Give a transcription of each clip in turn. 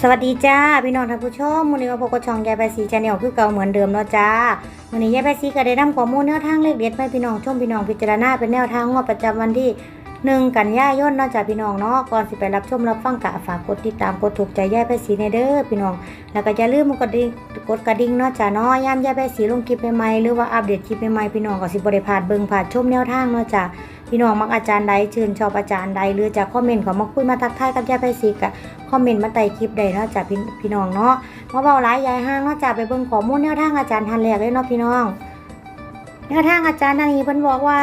สวัสดีจ้าพี่น้องท่านผู้ชมมื้อนี้มาพบกับช่องยายใบสีชาแนลคือเก่าเหมือนเดิมเนาะจ้ามื้อนี้ยายใบสีก็ได้นำข้อมูลแนวทางเลขเด็ดให้พี่น้องชมพี่น้องพิจารณาเป็นแนวทางงวดประจำวันที่หนึ่งกันยายนเนาะจ้าพี่น้องเนาะก่อนสิไปรับชมรับฟังกะฝากกดติดตามกดถูกใจยายใบสีในเด้อพี่น้อง แล้วก็อย่าลืมกดดิ่งกดกระดิ่งเนาะจ้าเนาะยามยายใบสีลงคลิปใหม่ๆหรือว่าอัปเดตคลิปใหม่ๆพี่น้องก็สิบ่ได้พลาดเบิ่งพลาดชมแนวทางเนาะจ้า พี่น้องมักอาจารย์ใดชื่นชอบอาจารย์ใดหรือจะคอมเมนต์ขอมาคุยมาทักทายกับยายไปสิกะคอมเมนต์มาใต้คลิปใดเนาะจากพี่พี่น้องเนาะมาเบาหลายยายห้างเนาะจากไปเบิ่งข้อมูลแนวทางอาจารย์ทันแรกเลยเนาะพี่น้องแนวทางอาจารย์ท่านนี้เพิ่นบอกว่า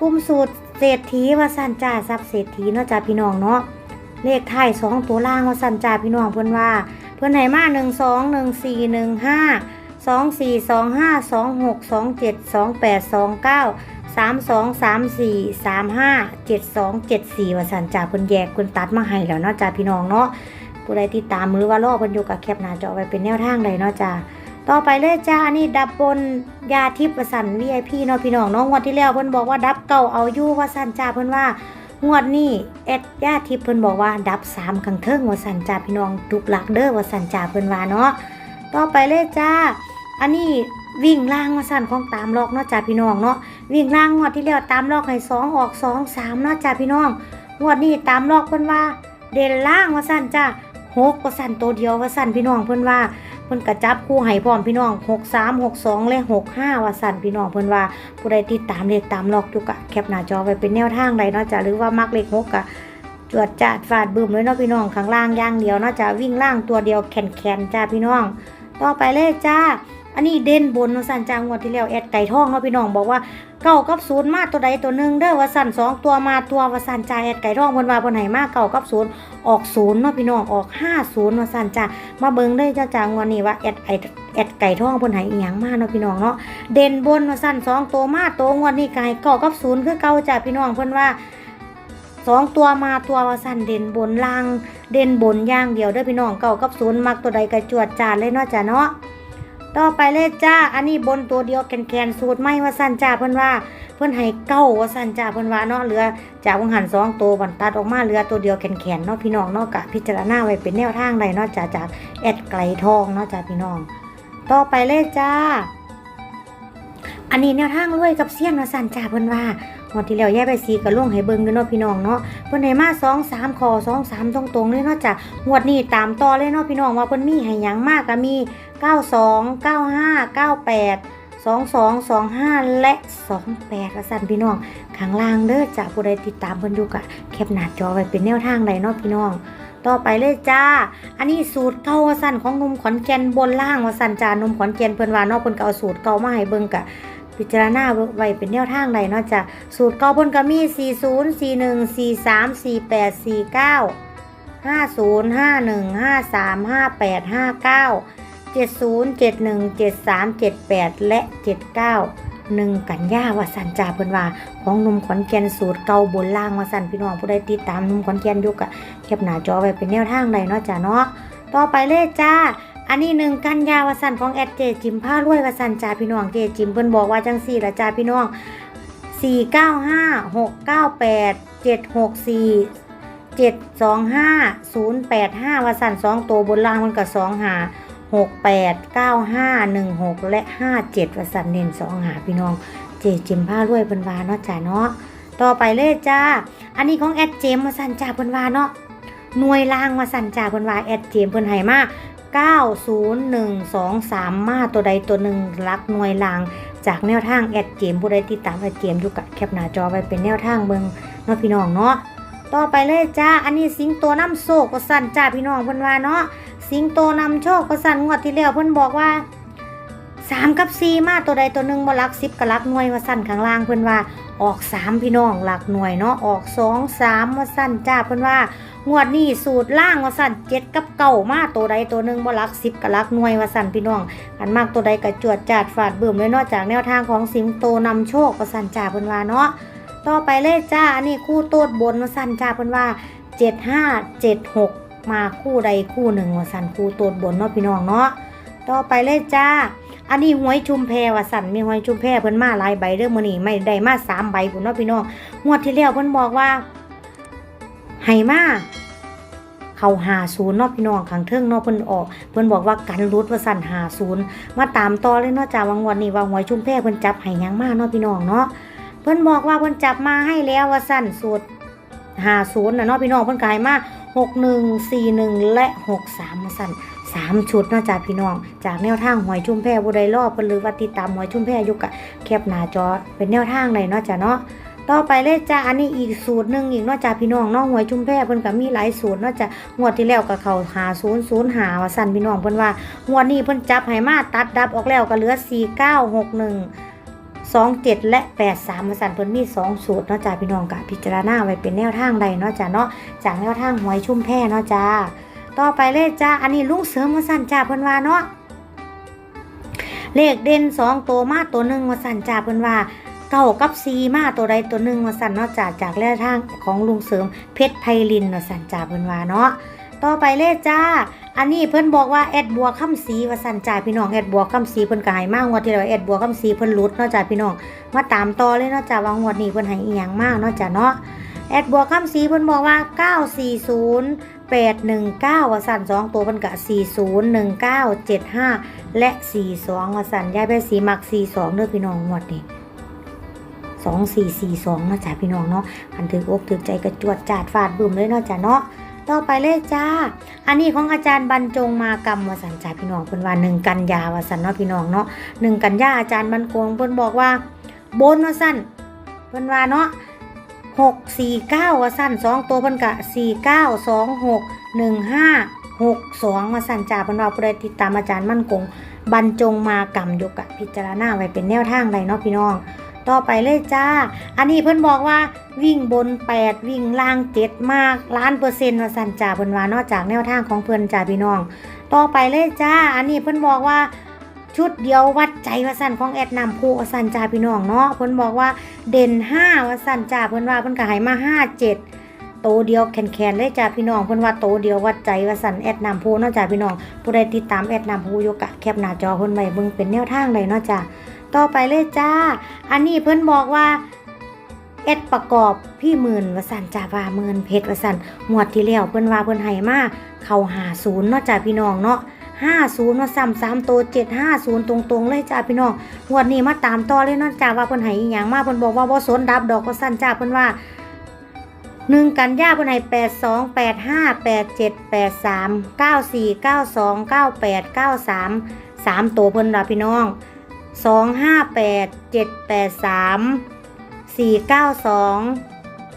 กลุ่มสูตรเศรษฐีว่าสั่นจ่าทรัพย์เศรษฐีเนาะจากพี่น้องเนาะเลขท้ายสองตัวล่างว่าสั่นจ่าพี่น้องเพิ่นว่า เพิ่นให้มาหนึ่งสองหนึ่งสี่หนึ่งห้าสองสี่สองห้าสองหกสองเจ็ดสองแปดสองเก้า สามสองสามสี่สามห้าเจ็ดสองเจ็ดสี่ว่าสันจ่าเพิ่นแยกเพิ่นตัดมาให้แล้วเนาะจ้าพี่น้องเนาะผู้ใดติดตามหรือว่ารอเพิ่นอยู่กับแคปหน้าจอไว้เป็นแนวทางใดเนาะจ้าต่อไปเลยจ้า อันนี้ดับบนยาทิพย์วสัน VIP เนาะพี่น้องเนาะงวดที่แล้วเพิ่นบอกว่าดับเก่าเอาอยู่ว่าสันจ่าเพิ่นว่างวดนี้แอดยาทิพย์เพิ่นบอกว่าดับสามขังเทิงว่าสันจ่าพี่น้องทุกหลักเด้อว่าสันจ่าเพิ่นว่าเนาะต่อไปเลยจ้า อันนี้ วิ่งล่างว่าสั่นของตามลอกเนาะจ้าพี่น้องเนาะวิ่งล่างงวดที่แล้วตามลอกให้สองออกสองสามเนาะจ้าพี่น้องงวดนี้ตามลอกเพิ่นว่า เด่นล่างว่าสั่นจ้าหกว่าสั่นตัวเดียวว่าสั่นพี่น้องเพิ่นว่าเพิ่นกระจับคู่ให้พร้อมพี่น้องหกสามหกสองและหกห้าว่าสั่นพี่น้องเพิ่นว่าผู้ใดติดตามเลขตามลอกอยู่กะแคปหน้าจอไว้เป็นแนวทางใดเนาะจ้าหรือว่ามักเลขหกกะจวดจาดฟาดบึ้มเลยเนาะพี่น้องข้างล่างย่างเดียวเนาะจ้าวิ่งล่างตัวเดียวแขนแขนๆจ้าพี่น้อง ต่อไปเลยจ้า อันนี้เด่นบนสั่นจางงวดที่แล้วแอดไก่ทองเนาะพี่น้องบอกว่าเก้ากับศูนย์มาตัวใดตัวหนึ่งเด้อว่าสั่นสองตัวมาตัวว่าสั่นจ่าแอดไก่ทองเพิ่นว่าเพิ่นให้มาเก้ากับศูนย์ออกศูนย์เนาะพี่น้องออกห้าศูนย์ว่าสั่นจ้ามาเบิ่งเด้อจ้าจางวันนี้ว่าแอดไอแอดไก่ทองเพิ่นให้อีหยังมาเนาะพี่น้องเนาะเด่นบนว่าสั่นสองตัวมาตัวงวดนี้ก็ให้เก้ากับศูนย์คือเก่าจ้าพี่น้องเพิ่นว่าสองตัวมาตัวว่าสันเด่นบนล่าง เด่นบนย่างเดียวเด้อพี่น้องเก้ากับศูนย์มักตัวใดก็จวดจานเลยเนาะจ้าเนาะ ต่อไปเลยจ้า อันนี้บนตัวเดียวแกนๆสูตรไม่ว่าสั้นจ้าเพิ่อนว่าเพิ่อนให้เก้าว่าสั้นจ้าเพิ่อนว่าเนาะเหลือจากวงหันสองตัวบันตัดออกมาเหลือตัวเดียวแขนๆเนาะพี่น้องเนาะกะพิจารณาไว้เป็นแนวทางใดเนาะจ้าจากแอดไกลทองเนาะจ้าพี่น้อง ต่อไปเลยจ้า อันนี้แนวทางรวยกับเซียนว่าสั้นจ้าเพิ่อนว่า หมดที่แล้วแย่ไปสีกับลุงให้เบิ่งอยู่เนาะพี่น้องเนาะเพิ่นให้มาสองสามคอสองสามตรงๆเลยเนาะจ้างวดนี้ตามต่อเลยเนาะพี่น้องว่าเพิ่นมีให้หยังมากก็มี92 95 98 22 25และ28ละสันพี่น้องข้างล่างเด้อจ้าผู้ใดติดตามเพิ่นอยู่กะแคปหน้าจอไว้เป็นแนวทางใดเนาะพี่น้องต่อไปเลยจ้า อันนี้สูตรเก่าสั่นของนมขอนแก่นบนล่างว่าสั่นจ้าหนุ่มขอนแก่นเพิ่นว่าเนาะเพิ่นก็เอาสูตรเก่ามาให้เบิ่งกะ พิจารณาไว้เป็นแนวทางใดเนาะจ้ะสูตรเก่าเพิ่นก็มี 40 41 43 48 49 50 51 53 58 59 70 71 73 78 และ 79หนึ่งกันย่าวาสันจาเพิ่นว่า ของนุ่มขอนแก่นสูตรเก่าบนล่างวาสันพี่น้องผู้ใดติดตามนุ่มขอนแก่นอยู่กะแคปหน้าจอไว้เป็นแนวทางใดเนาะจ้ะเนาะต่อไปเลยจ้า อันนี้หนึ่งกันยาวสันของแอดเจจิมผ้ารวยวสันจ่าพี่น้องเจจิมเพิ่นบอกว่าจังสี่ละจ่าพี่น้องสี่เก้าห้าหกเก้าแปดเจ็ดหกสี่เจ็ดสองห้าศูนย์แปดห้าวสันสองตัวบนล่างมันก็สองหาหกแปดเก้าห้าหนึ่งหกและห้าเจ็ดวสันเน้นสองหาพี่น้อง เจจิมผ้ารวยเพิ่นว่าเนาะจ้าเนาะต่อไปเลยจ้า อันนี้ของแอดเจมวสันจ่าเพิ่นว่าเนาะหน่วยล่างวสันจ่าเพิ่นว่าแอดเจมเพิ่นให้มา 90123 มาตัวใดตัวหนึ่งลักหน่วยลาง จากแนวทางแอดเกมผู้ใดติดตามแอดเกมอยู่กับแคปหน้าจอไว้เป็นแนวทางเบิงเนาะพี่น้องเนาะต่อไปเลยจ้า อันนี้สิงโตน้ำโชคก็สั่นจ้าพี่น้องเพิ่นว่าเนาะ สิงโตนำโชคก็สั่นงวดที่แล้วเพิ่นบอกว่าสามกับสี่มาตัวใดตัวหนึ่งบลักสิบกับลักหน่วยว่าสั่นข้างล่างเพิ่นว่าออกสามพี่น้องหลักหน่วยเนาะออกสองสามว่าสั่นจ้าเพิ่นว่า งวดนี้สูตรล่างว่าสั่นเจ็ดกับเก่ามาตัวใดตัวหนึ่งบ่ลักสิบกับลักหน่วยว่าสั่นพี่น้องอันมากตัวใดก็จวดจาดฝาดเบิ่มเลยนอกจากแนวทางของสิงโตนำโชคว่าสั่นจ่าเพิ่นว่าเนาะต่อไปเลยจ้าอันนี้คู่โตดบนว่าสั่นจ่าเพิ่นว่าเจ็ดห้าเจ็ดหกมาคู่ใดคู่หนึ่งว่าสั่นคู่โตดบนเนาะพี่น้องเนาะต่อไปเลยจ้าอันนี้หวยชุมแพว่าสั่นมีหวยชุมแพเพิ่นมาหลายใบเด้องมื้อนี้ไม่ได้มาสามใบพุ่นเนาะพี่น้องงวดที่แล้วเพิ่นบอกว่า ให้มาเขาหาศูนย์เนาะพี่น้องขังเทิงเนาะเพิ่นออกเพิ่นบอกว่ากันรุดว่าสั่นหาศูนย์มาตามต่อเลยเนาะจ้าวังวันนี้ว่าหวยชุ่มแพเพิ่นจับให้ยังมาเนาะพี่น้องเนาะเพิ่นบอกว่าเพิ่นจับมาให้แล้วว่าสั่นสูตรหาศูนย์นะเนาะพี่น้องเพิ่นก็ให้มาหกหนึ่งสี่หนึ่งและหกสามมาสั่นสามชุดเนาะจ้าพี่น้อง จากแนวทางหวยชุ่มแพผู้ใดรอบเพิ่นหรือว่าติดตามหวยชุ่มแพอยู่กะแคปหน้าจอเป็นแนวทางเลยเนาะจ้าเนาะ ต่อไปเลยจ้าอันนี้อีกสูตรหนึ่งอีกนอกจากพี่น้องน้องหวยชุมแพเพิ่นก็มีหลายสูตรนอกจากงวดที่แล้วก็เขาหาศูนย์ศูนย์หาว่าสั่นพี่น้องเพิ่นว่างวดนี้เพิ่นจับให้มาตัดดับออกแล้วก็เหลือสี่เก้าหกหนึ่งสองเจ็ดและแปดสามมาสั่นเพิ่นมีสองสูตรนาะจ้าพี่น้องกะพิจารณาไว้เป็นแนวทางใดนาะจ้าเนาะจากแนวทางหวยชุ่มแพเนาะจ้าต่อไปเลยจ้าอันนี้ลุงเสริมมาสั่นจ้าเพิ่นว่าเนาะเลขเด่นสองตัวมาตัวหนึ่งมาสั่นจ้าเพิ่นว่า เก้ากับซีมาตัวใดตัวหนึ่งมาสั่นเนาะจากจากแร่ทางของลุงเสริมเพชรไพลินเนาะสั่นจ่าเพิ่นว่าเนาะต่อไปเลยจ้า อันนี้เพิ่นบอกว่าแอดบัวคำสีว่าสั่นจ่าพี่น้องแอดบัวคำสีเพิ่นก็ให้มากงวดที่แล้วแอดบัวคำสีเพิ่นหลุดเนาะจ้าพี่น้อง มาตามต่อเลยเนาะจ้าว่างวดนี้เพิ่นให้อีหยังมากเนาะจ้าเนาะ แอดบัวคำสีเพิ่นบอกว่า 940 819ว่าสั่นสองตัวเพิ่นก็401975 และ 42ว่าสั่นยายไปสีมัก42เด้อพี่น้องงวดนี้ สองสี่สี่สองเนาะจ้าพี่น้องเนาะอันถืออกถือใจกระจวดจาดฟาดบึมเลยเนาะจ้าเนาะต่อไปเลยจ้า อันนี้ของอาจารย์บรรจงมากรรมวสันจ่าพี่น้องเพิ่นว่าหนึ่งกันยาวสันเนาะพี่น้องเนาะหนึ่งกันยาอาจารย์บรรโกงเพิ่นบอกว่าบนวสันเพิ่นว่าเนาะหกสี่เก้าวสันสองตัวเพิ่นกะสี่เก้าสองหกหนึ่งห้าหกสองวสันจ่าเพิ่นว่าผู้ใดติดตามอาจารย์มั่นคงบรรจงมากรรมยกะพิจารณาไว้เป็นแนวทางใดเนาะพี่น้อง ต่อไปเลยจ้า อันนี้เพิ่นบอกว่าวิ่งบน 8 วิ่งล่าง7มากล้านเปอร์เซ็นต์ว่าสั่นจ่าเพิ่นว่านอกจากแนวทางของเพิ่นจ่าพี่น้อง ต่อไปเลยจ้า อันนี้เพิ่นบอกว่าชุดเดียววัดใจว่าสันของแอดนำผู้ว่าสันจ่าพี่น้องเนาะเพิ่นบอกว่าเด่น5ว่าสันจ่าเพิ่นว่าเพิ่นก็ให้มา5 7โตเดียวแขนๆเลยจ้าพี่น้องเพิ่นว่าโตเดียววัดใจว่าสันแอดนำผู้นาะจ้าพี่น้องผู้ใดติดตามแอดนำผู้ยกะแคปหน้าจอเพิ่นไว้เบิ่งเป็นแนวทางเลยนาะจ้า ต่อไปเลยจ้า อันนี้เพิ่นบอกว่าเอ็ดประกอบพี่หมื่นวสันจ่าว่าหมื่นเพชรวสันงวดที่แล้วเพิ่นว่าเพิ่นให้มาเข้าหาศูนย์เนาะจ้าพี่น้องเนาะห้าศูนย์มาซ้ำสามตัวเจ็ดห้าศูนย์ตรงๆเลยจ้าพี่น้องงวดนี้มาตามต่อเลยเนาะจ้าว่าเพิ่นให้อีหยังมาเพิ่นบอกว่าบ่สนดับดอกวสันจ้าเพิ่นว่าหนึ่งกันยาเพิ่นให้แปดสองแปดห้าแปดเจ็ดแปดสามเก้าสี่เก้าสองเก้าแปดเก้าสามสามตัวเพิ่นว่าพี่น้อง สองห้าแปดเ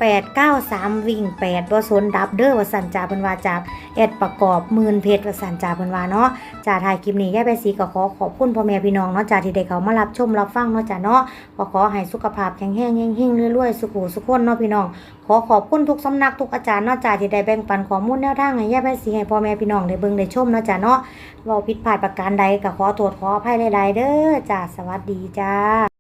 แปดเก้าสามวิ่งแปดวสนดับเด้อวสันจาเพิ่นว่าจากแอดประกอบหมื่นเพชรวสันจาเพิ่นว่าเนาะจ่าถ่ายคลิปนี้แย่ไปสีก็ขอขอบคุณพ่อแม่พี่น้องเนาะจ่าที่ได้เขามารับชมรับฟังเนาะจ่าเนาะก็ขอให้สุขภาพแข็งแรงเฮงๆรวยๆสุขุสุขคนเนาะพี่น้อง ขอขอบคุณทุกสำนักทุกอาจารย์เนาะจ่าที่ได้แบ่งปันข้อมูลแนวทางให้แย่ไปสีให้พ่อแม่พี่น้องได้เบิ่งได้ชมเนาะจ่าเนาะเว่าผิดพลาดประการใดก็ขอโทษขออภัยหลายๆเด้อจ้าสวัสดีจ้า